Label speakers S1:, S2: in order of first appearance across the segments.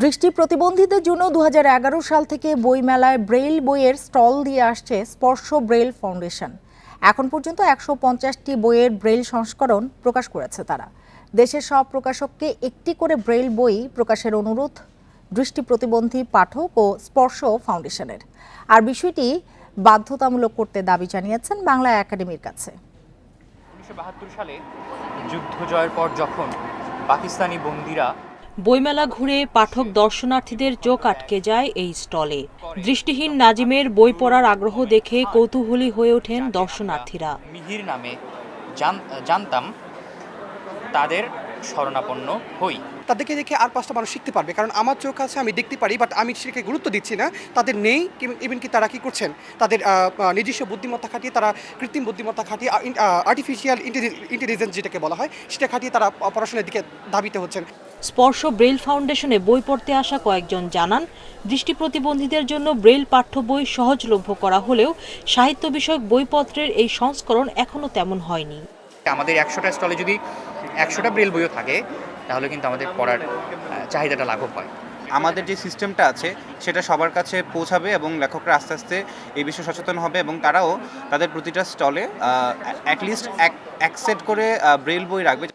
S1: দৃষ্টি প্রতিবন্ধীদের জন্য দুহাজার এগারো সাল থেকে বইমেলায় ব্রেইল বইয়ের স্টল দিয়ে আসছে স্পর্শ ব্রেইল ফাউন্ডেশন। এখন পর্যন্ত একশো পঞ্চাশটি বইয়ের ব্রেইল সংস্করণ প্রকাশ করেছে তারা। দেশের সব প্রকাশককে একটি করে ব্রেইল বই প্রকাশের অনুরোধ, দৃষ্টি প্রতিবন্ধী পাঠক ও স্পর্শ ফাউন্ডেশনের। আর বিষয়টি বাধ্যতামূলক করতে দাবি জানিয়েছেন বাংলা একাডেমির কাছে।
S2: উনিশশো বাহাত্তর সালে যুদ্ধ জয়ের পর যখন পাকিস্তানি বন্দিরা
S3: বইমেলা ঘুরে পাঠক দর্শনার্থীদের চোখ আটকে যায় এই স্টলে। দৃষ্টিহীন নাজিমের বই পড়ার আগ্রহ দেখে কৌতূহলী হয়ে ওঠেন দর্শনার্থীরা।
S2: মিহির নামে জান- জানতাম তাদের শরণাপন্ন হই।
S4: তাদেরকে দেখে আর পাঁচটা মানুষ শিখতে পারবে কারণ আমার চোখ আছে আমি দেখতে পারি বাট আমি সেটাকে গুরুত্ব দিচ্ছি না। তাদের নেই ইভেন কি তারা কি করছেন? তাদের নিজস্ব বুদ্ধিমত্তা খাটিয়ে তারা কৃত্রিম বুদ্ধিমত্তা খাটিয়ে আর্টিফিশিয়াল ইন্টেলিজেন্স যেটাকে বলা হয় সেটা খাটিয়ে তারা পড়াশোনার দিকে ধাবিত হচ্ছেন।
S3: স্পর্শ ব্রেইল ফাউন্ডেশনে বই পড়তে আসা কয়েকজন জানান দৃষ্টি প্রতিবন্ধীদের জন্য ব্রেইল পাঠ্য বই সহজলভ্য করা হলেও সাহিত্য বিষয়ক বইপত্রের এই সংস্করণ এখনও তেমন হয়নি।
S2: আমাদের একশোটা স্টলে যদি একশোটা ব্রেল বইও থাকে তাহলে কিন্তু আমাদের পড়ার চাহিদাটা লাঘব হয়।
S5: আমাদের যে সিস্টেমটা আছে সেটা সবার কাছে পৌঁছাবে এবং লেখকরা আস্তে আস্তে এই বিষয়ে সচেতন হবে এবং তারাও তাদের প্রতিটা স্টলে অ্যাটলিস্ট এক এক সেট করে ব্রেল বই রাখবে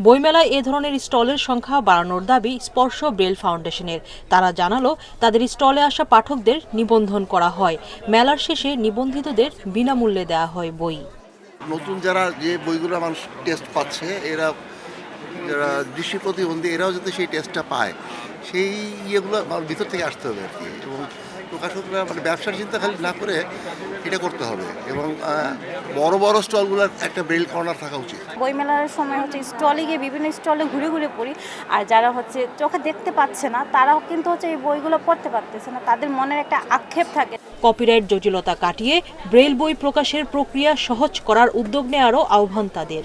S3: বইমেলায় এ ধরনের স্টলের সংখ্যা বাড়ানোর দাবি স্পর্শ ব্রেল ফাউন্ডেশনের। তারা জানালো, তাদের স্টলে আসা পাঠকদের নিবন্ধন করা হয়। মেলার শেষে নিবন্ধিতদের বিনামূল্যে দেওয়া হয় বই।
S6: নতুন যারা যে বইগুলো মানুষ টেস্ট পাচ্ছে, এরা যারা দৃষ্টি প্রতিবন্ধী এরাও যাতে সেই টেস্টটা পায়। সেই ইয়েগুলো আমার ভিতর থেকে আসতে হবে আর কি এবং প্রকাশকরা মানে ব্যবসার চিন্তা খালি না করে এটা করতে হবে। এবং বড় বড় স্টলগুলোর একটা ব্রেল কর্নার থাকা উচিত।
S7: বইমেলার সময় হচ্ছে স্টলে গিয়ে বিভিন্ন স্টলে ঘুরে ঘুরে পড়ি। আর যারা হচ্ছে চোখে দেখতে পাচ্ছে না তারাও কিন্তু হচ্ছে এই বইগুলো পড়তে পারতেছে না। তাদের মনের একটা আক্ষেপ থাকে।
S3: কপিরাইট জটিলতা কাটিয়ে ব্রেল বই প্রকাশের প্রক্রিয়া সহজ করার উদ্যোগ নেওয়ারও আহ্বান তাদের।